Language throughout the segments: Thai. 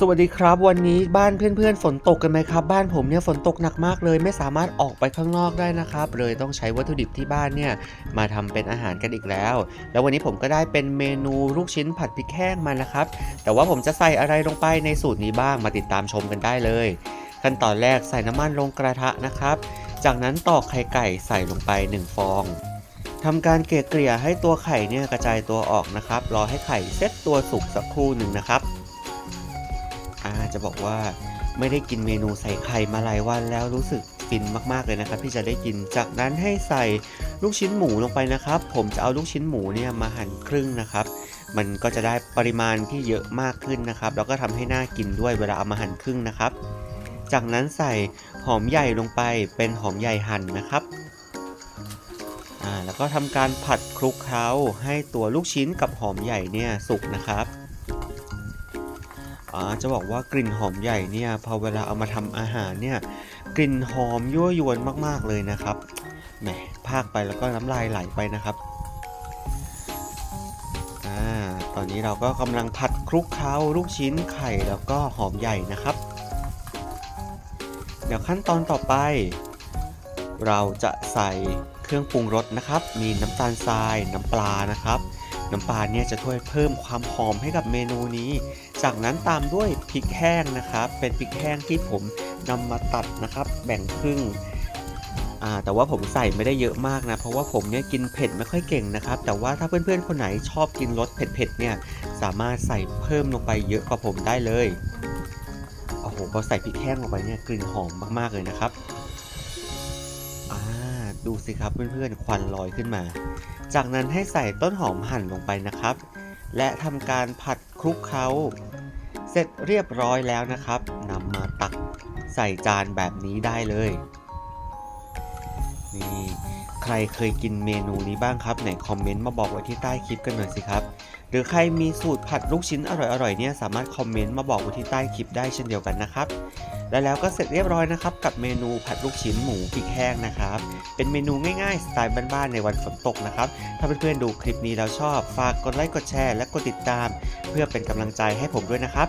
สวัสดีครับ วันนี้บ้านเพื่อนๆ ฝนตกกันไหมครับ บ้านผมเนี่ยฝนตกหนักมากเลย ไม่สามารถออกไปข้างนอกได้นะครับ เลยต้องใช้วัตถุดิบที่บ้านเนี่ยมาทำเป็นอาหารกันอีกแล้ว แล้ววันนี้ผมก็ได้เป็นเมนูลูกชิ้นผัดพริกแห้งมานะครับ แต่ว่าผมจะใส่อะไรลงไปในสูตรนี้บ้างมาติดตามชมกันได้เลย ขั้นตอนแรกใส่น้ำมันลงกระทะนะครับ จากนั้นตอกไข่ไก่ใส่ลงไป 1 ฟองทำการเกลี่ยเกลี่ยให้ตัวไข่เนี่ยกระจายตัวออกนะครับรอให้ไข่เซ็ตตัวสุกสักครู่หนึ่งนะครับ อาจะบอกว่าไม่ได้กินเมนูใส่ไข่มาหลายวันแล้วรู้สึกฟินมากๆเลยนะครับที่จะได้กินจากนั้นให้ใส่ลูกชิ้นหมูลงไปนะครับ ผมจะเอาลูกชิ้นหมูเนี่ยมาหั่นครึ่งนะครับ มันก็จะได้ปริมาณที่เยอะมากขึ้นนะครับ แล้วก็ทำให้น่ากินด้วยเวลาเอามาหั่นครึ่งนะครับ จากนั้นใส่หอมใหญ่ลงไปเป็นหอมใหญ่หั่นนะครับอ่าแล้วก็ทำการผัดคลุกเคล้าให้ตัวลูกชิ้นกับหอมใหญ่เนี่ยสุกนะครับ จะบอกว่ากลิ่นหอมใหญ่เนี่ยพอเวลาเอามาทำอาหารเนี่ยกลิ่นหอมยั่วยวนมากๆเลยนะครับแหมพากไปแล้วก็น้ำลายไหลไปนะครับอ่าตอนนี้เราก็กำลังผัดคลุกเคล้าลูกชิ้นไข่แล้วก็หอมใหญ่นะครับ เดี๋ยวขั้นตอนต่อไป เราจะใส่เครื่องปรุงรสนะครับ มีน้ำตาลทราย น้ำปลานะครับ น้ำปลาเนี่ยจะช่วยเพิ่มความหอมให้กับเมนูนี้ จากนั้นตามด้วยพริกแห้งนะครับ เป็นพริกแห้งที่ผมนำมาตัดนะครับ แบ่งครึ่งอ่าแต่ว่าผมใส่ไม่ได้เยอะมากนะ เพราะว่าผมเนี่ยกินเผ็ดไม่ค่อยเก่งนะครับ แต่ว่าถ้าเพื่อนๆคนไหนชอบกินรสเผ็ดๆเนี่ยสามารถใส่เพิ่มลงไปเยอะกว่าผมได้เลยโอ้โหพอใส่พริกแห้งลงไปเนี่ยกลิ่นหอมมากๆเลยนะครับ ดูสิครับเพื่อนๆควันลอยขึ้นมา จากนั้นให้ใส่ต้นหอมหั่นลงไปนะครับ และทำการผัดคลุกเคล้า เสร็จเรียบร้อยแล้วนะครับนำมาตักใส่จานแบบนี้ได้เลย นี่ ใครเคยกินเมนูนี้บ้างครับไหนคอมเมนต์มาบอกไว้ที่ใต้คลิปกันหน่อยสิครับ หรือใครมีสูตรผัดลูกชิ้นอร่อยๆเนี่ยสามารถคอมเมนต์มาบอกไว้ที่ใต้คลิปได้เช่นเดียวกันนะครับและแล้วก็เสร็จเรียบร้อยนะครับกับเมนูผัดลูกชิ้นหมูพริกแห้งนะครับ เป็นเมนูง่ายๆสไตล์บ้านๆในวันฝนตกนะครับ ถ้าเพื่อนๆดูคลิปนี้แล้วชอบ ฝากกดไลค์กดแชร์และกดติดตาม เพื่อเป็นกำลังใจให้ผมด้วยนะครับ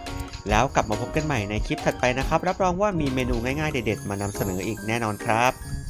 แล้วกลับมาพบกันใหม่ในคลิปถัดไปนะครับ รับรองว่ามีเมนูง่ายๆเด็ดๆมานำเสนออีกแน่นอนครับ